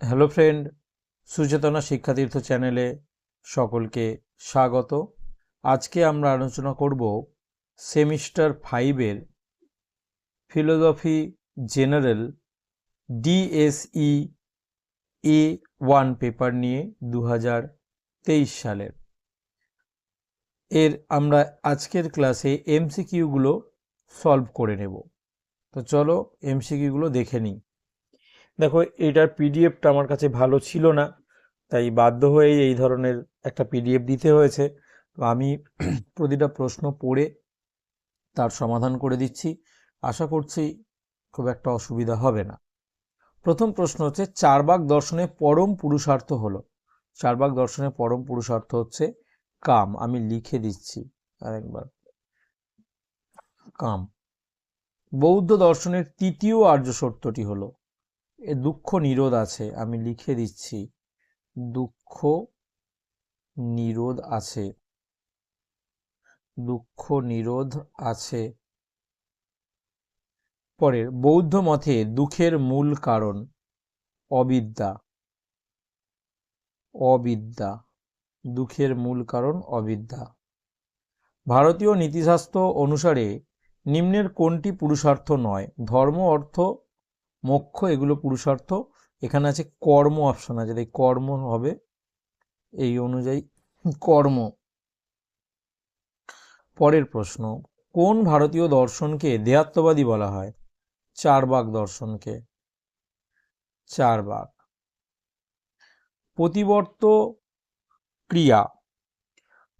Hello friend, সুচেতনা শিক্ষাতীর্থ চ্যানেলে সকলকে স্বাগত। আজকে আমরা আলোচনা করব সেমিস্টার ফাইভের philosophy general DSE A one paper নিয়ে দু তেইশ সালের। এর আমরা আজকের ক্লাসে এমসিকিউগুলো সলভ করে নেব। তো চলো এমসিকিউগুলো দেখে নিই। দেখো, এটার পিডিএফটা আমার কাছে ভালো ছিল না, তাই বাধ্য হয়ে এই ধরনের একটা পিডিএফ দিতে হয়েছে। তো আমি প্রতিটা প্রশ্ন পড়ে তার সমাধান করে দিচ্ছি। আশা করছি খুব একটা অসুবিধা হবে না। প্রথম প্রশ্ন হচ্ছে, চারবাক দর্শনে পরম পুরুষার্থ হলো। চারবাক দর্শনে পরম পুরুষার্থ হচ্ছে কাম। আমি লিখে দিচ্ছি আরেকবার। কাম। বৌদ্ধ দর্শনের তৃতীয় আর্য সত্যটি হলো এ দুঃখ নিরোধ আছে, আমি লিখে দিচ্ছি। দুঃখ নিরোধ আছে। দুঃখ নিরোধ আছে। পরের, বৌদ্ধ মতে দুঃখের মূল কারণ অবিদ্যা। অবিদ্যা, দুঃখের মূল কারণ অবিদ্যা। ভারতীয় নীতিশাস্ত্র অনুসারে নিম্নের কোনটি পুরুষার্থ নয়? ধর্ম, অর্থ মোক্ষ, এগুলো পুরুষার্থ। এখানে আছে কর্ম অপশন আছে, তাই কর্ম হবে এই অনুযায়ী কর্ম। পরের প্রশ্ন, কোন ভারতীয় দর্শনকে দেহাত্মবাদী বলা হয়? চারবাক দর্শনকে। চারবাক। প্রতিবর্ত ক্রিয়া।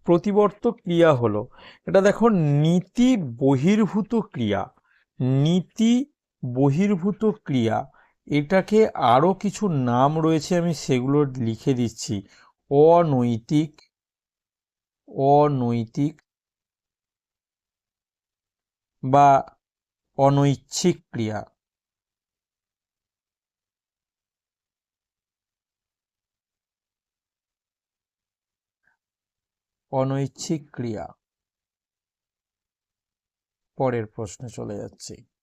প্রতিবর্ত ক্রিয়া হলো, এটা দেখো নীতি বহির্ভূত ক্রিয়া। নীতি বহির্ভূত ক্রিয়া, এটাকে আরও কিছু নাম রয়েছে, আমি সেগুলো লিখে দিচ্ছি। অনৈতিক অনৈতিক বা অনৈচ্ছিক ক্রিয়া। অনৈচ্ছিক ক্রিয়া। পরের প্রশ্নে চলে যাচ্ছি।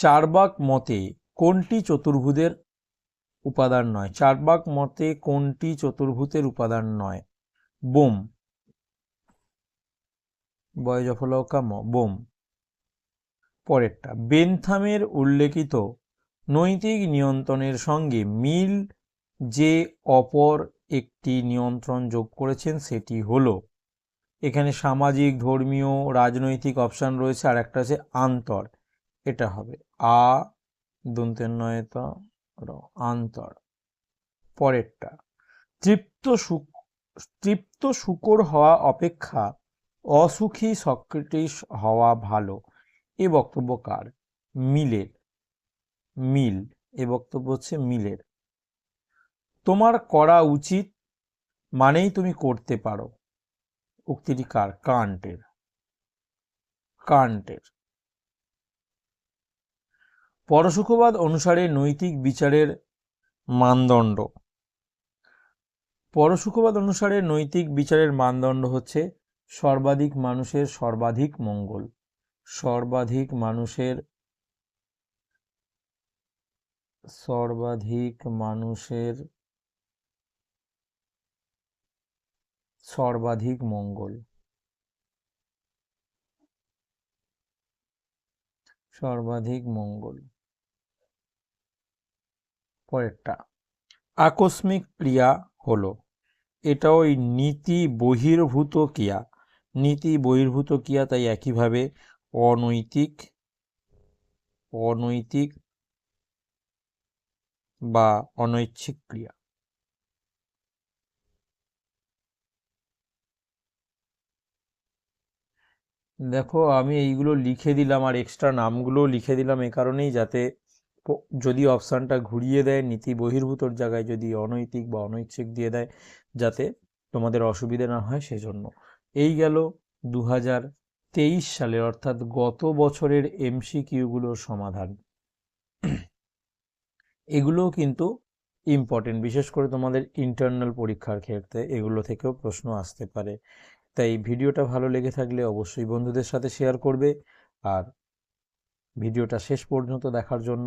চারবাক মতে কোনটি চতুর্ভুজের উপাদান নয়? চারবাক মতে কোনটি চতুর্ভুজের উপাদান নয়? বোম। বয়জফলকাম বোম। পরেরটা। বেনথামের উল্লেখিত নৈতিক নিয়ন্ত্রণের সঙ্গে মিল যে অপর একটি নিয়ন্ত্রণ যোগ করেছেন সেটি হলো, এখানে সামাজিক, ধর্মীয়, রাজনৈতিক অপশান রয়েছে আর একটা আছে আন্তর। এটা হবে আ দন্তের নয়ত আন্তর। পরেরটা, তৃপ্ত সুখ তৃপ্ত শুকর হওয়া অপেক্ষা অসুখী সক্রেটিস হওয়া ভালো। এ বক্তব্য কার? মিলের। মিল, এ বক্তব্য হচ্ছে মিলের। তোমার করা উচিত মানেই তুমি করতে পারো। উক্তিটি কার? কান্টের। কান্টের। পরশুখবাদ অনুসারে নৈতিক বিচারের মানদণ্ড। পরশুখবাদ অনুসারে নৈতিক বিচারের মানদণ্ড হচ্ছে সর্বাধিক মানুষের সর্বাধিক মঙ্গল। সর্বাধিক মানুষের সর্বাধিক মানুষের সর্বাধিক মঙ্গল। সর্বাধিক মঙ্গল। পরেরটা। আকস্মিক ক্রিয়া হলো। এটা ওই নীতি বহির্ভূত ক্রিয়া। নীতি বহির্ভূত ক্রিয়া তাই একইভাবে অনৈতিক অনৈতিক বা অনৈচ্ছিক ক্রিয়া। দেখো, আমি এইগুলো লিখে দিলাম আর এক্সট্রা নামগুলো লিখে দিলাম এ কারণেই যাতে যদি অপশানটা ঘুরিয়ে দেয়, নীতি বহির্ভূতর জায়গায় যদি অনৈতিক বা অনৈচ্ছিক দিয়ে দেয়, যাতে তোমাদের অসুবিধে না হয়, সেজন্য। এই গেল দু তেইশ সালে অর্থাৎ গত বছরের এমসিকিউগুলোর সমাধান। এগুলোও কিন্তু ইম্পর্টেন্ট বিশেষ করে তোমাদের ইন্টারনাল পরীক্ষার ক্ষেত্রে এগুলো থেকেও প্রশ্ন আসতে পারে। তাই ভিডিওটা ভালো লেগে থাকলে অবশ্যই বন্ধুদের সাথে শেয়ার করবে। আর ভিডিওটা শেষ পর্যন্ত দেখার জন্য